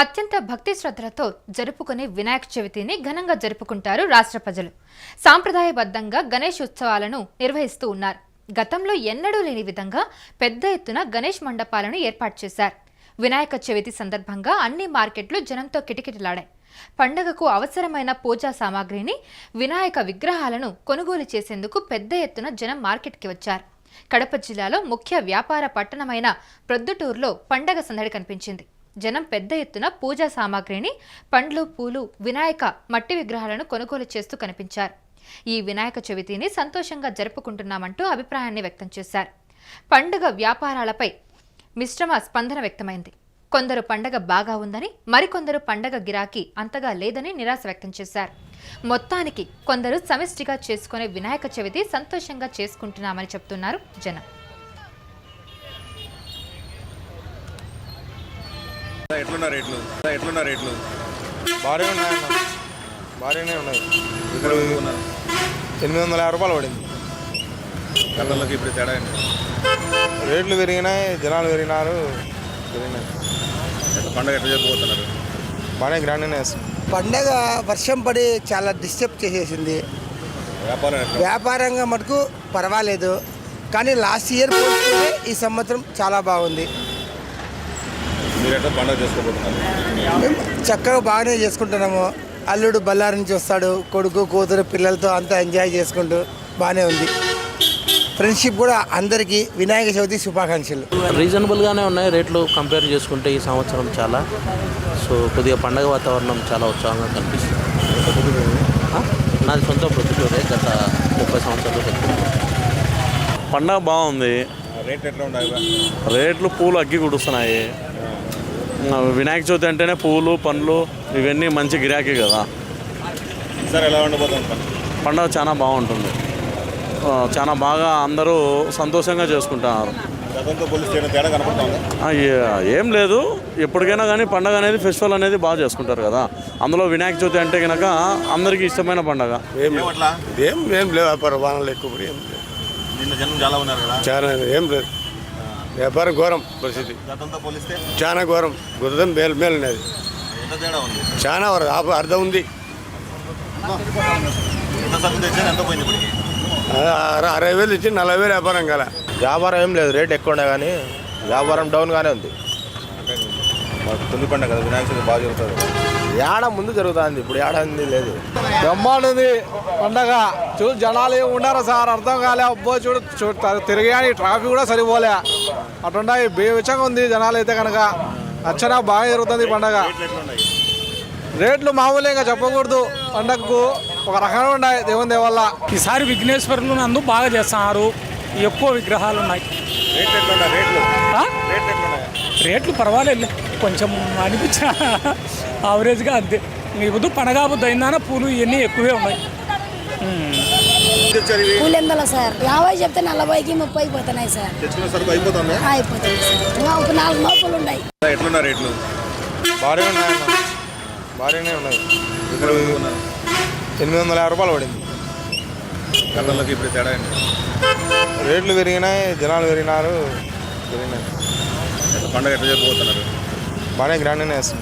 అత్యంత భక్తి శ్రద్ధలతో జరుపుకునే వినాయక చవితిని ఘనంగా జరుపుకుంటారు రాష్ట్ర ప్రజలు. సాంప్రదాయబద్ధంగా గణేష్ ఉత్సవాలను నిర్వహిస్తూ ఉన్నారు. గతంలో ఎన్నడూ లేని విధంగా పెద్ద ఎత్తున గణేష్ మండపాలను ఏర్పాటు చేశారు. వినాయక చవితి సందర్భంగా అన్ని మార్కెట్లు జనంతో కిటకిటలాడాయి. పండగకు అవసరమైన పూజా సామాగ్రిని వినాయక విగ్రహాలను కొనుగోలు చేసేందుకు పెద్ద ఎత్తున జనం మార్కెట్కి వచ్చారు. కడప జిల్లాలో ముఖ్య వ్యాపార పట్టణమైన ప్రొద్దుటూరులో పండగ సందడి కనిపించింది. జనం పెద్ద ఎత్తున పూజా సామాగ్రిని పండ్లు పూలు వినాయక మట్టి విగ్రహాలను కొనుగోలు చేస్తూ కనిపించారు. ఈ వినాయక చవితిని సంతోషంగా జరుపుకుంటున్నామంటూ అభిప్రాయాన్ని వ్యక్తం చేశారు. పండుగ వ్యాపారాలపై మిశ్రమ స్పందన వ్యక్తమైంది. కొందరు పండగ బాగా ఉందని మరికొందరు పండగ గిరాకీ అంతగా లేదని నిరాశ వ్యక్తం చేశారు. మొత్తానికి కొందరు సమిష్టిగా చేసుకునే వినాయక చవితి సంతోషంగా చేసుకుంటున్నామని చెప్తున్నారు జనం. ఎట్లున్నా రేట్లు. ఎట్లున్నా రేట్లు. భారీ ఉన్నాయన్న భారీనే ఉన్నాయి. ఇక్కడ ఎనిమిది వందల యాభై రూపాయలు పడింది. గతంలోకి ఇప్పుడు తేడా రేట్లు పెరిగినాయి జనాలు పెరిగినారు. పెరిగినాయి. పండగ ఎట్లా చెప్పబోతున్నారు బాగానే గ్రాండ్గానే వేస్తాం పండగ వర్షం పడి చాలా డిస్టర్బ్ చేసేసింది. వ్యాపారంగా మటుకు పర్వాలేదు. కానీ లాస్ట్ ఇయర్ పోల్చుకుంటే ఈ సంవత్సరం చాలా బాగుంది. మీరు ఎట్లా పండగ చేసుకోబోతున్నారు చక్కగా బాగానే చేసుకుంటున్నాము. అల్లుడు బళ్ళారి నుంచి వస్తాడు కొడుకు కూతురు పిల్లలతో అంతా ఎంజాయ్ చేసుకుంటూ బాగానే ఉంది. ఫ్రెండ్షిప్ కూడా అందరికీ వినాయక చవితి శుభాకాంక్షలు. రీజనబుల్గానే ఉన్నాయి రేట్లు కంపేర్ చేసుకుంటే ఈ సంవత్సరం చాలా. సో కొద్దిగా పండగ వాతావరణం చాలా ఉత్సాహంగా కనిపిస్తుంది? నాది సొంత ప్రొద్దుటూరే గత ముప్పై సంవత్సరాలు పండగ బాగుంది. రేట్ ఎట్లా ఉన్నాయి రేట్లు పూలు అగ్గి కుడుస్తున్నాయి. వినాయక చవితి అంటేనే పూలు పండ్లు ఇవన్నీ మంచి గిరాకీ కదా. సార్ ఎలా ఉండబోతుంది పండుగ? చాలా బాగుంటుంది. చాలా బాగా అందరూ సంతోషంగా చేసుకుంటున్నారు. ఏ- లేదు. ఎప్పటికైనా కానీ పండగ అనేది ఫెస్టివల్ అనేది బాగా చేసుకుంటారు కదా. అందులో వినాయక చవితి అంటే కనుక అందరికీ ఇష్టమైన పండగ. ఏమట్లా ఏం ఏం లేవు. వ్యాపారం వానలు ఎక్కువ పడి ఏం లేదు. నిన్న జనం చాలా ఉన్నారు కదా. చాలా ఏం లేదు. వ్యాపారం ఘోరం పరిస్థితి. గతంతో పోలిస్తే? చాలా ఘోరం. గుర్రం మేలు మేలు ఎంత తేడా ఉంది? చాలా వరకు అర్థం ఉంది. ఎంత సరుకు తెచ్చారు? ఎంత పోయింది ఇప్పటికి? ఆ, అర- అరవై వేలు ఇచ్చి నలభై వేలు వ్యాపారం కల. వ్యాపారం ఏం లేదు. రేట్ ఎక్కువ ఉన్నాయి కానీ వ్యాపారం డౌన్గానే ఉంది. తొలి పండగ కదా వినాయక చవితి బాగా జరుగుతుంది. ఏడ ముందు జరుగుతుంది ఇప్పుడు ఏడాది లేదు. బ్రహ్మాండుంది పండగ. చూడు జనాలు ఏమి ఉండరు సార్ అర్థం కాలే. అబ్బో చూడు చూడు తిరిగాని ట్రాఫిక్ కూడా సరిపోలే. అటుండయి బేవిచ్చంగా ఉంది జనాలు అయితే కనుక. నచ్చనా బాగా జరుగుతుంది ఈ పండగ. రేట్లు మామూలే ఇంకా చెప్పకూడదు. పండగకు ఒక రకంగా ఉన్నాయి దేవుని దేవల్ల. ఈసారి విఘ్నేశ్వరులు నందు బాగా చేస్తున్నారు. ఎక్కువ విగ్రహాలు ఉన్నాయి. రేట్లు పర్వాలేదు. కొంచెం అనిపించిన యావరేజ్గా అంతే. బుద్ధు పండగ బుద్ధి అయిందాన? పూలు ఇవన్నీ ఎక్కువే ఉన్నాయి. కూలెందల సార్. యాభై చెప్తే నలభైకి ముప్పైకి పోతున్నాయి సార్. అయిపోతుంది? సార్. ఒక నాలుగు లోపలు ఉన్నాయి. ఎట్లున్నా రేట్లు? భారీ ఉన్నాయన్న. భారీనే ఉన్నాయి. ఇక్కడ ఉన్నారు ఎనిమిది వందల యాభై రూపాయలు పడింది. గతంలోకి ఇప్పుడు తేడా ఏంటి? రేట్లు పెరిగినాయి జనాలు పెరిగినారు పెరిగినాయి. పండగ ఎట్లా చెప్పబోతున్నారు బాగానే గ్రాండ్గానే వేస్తాం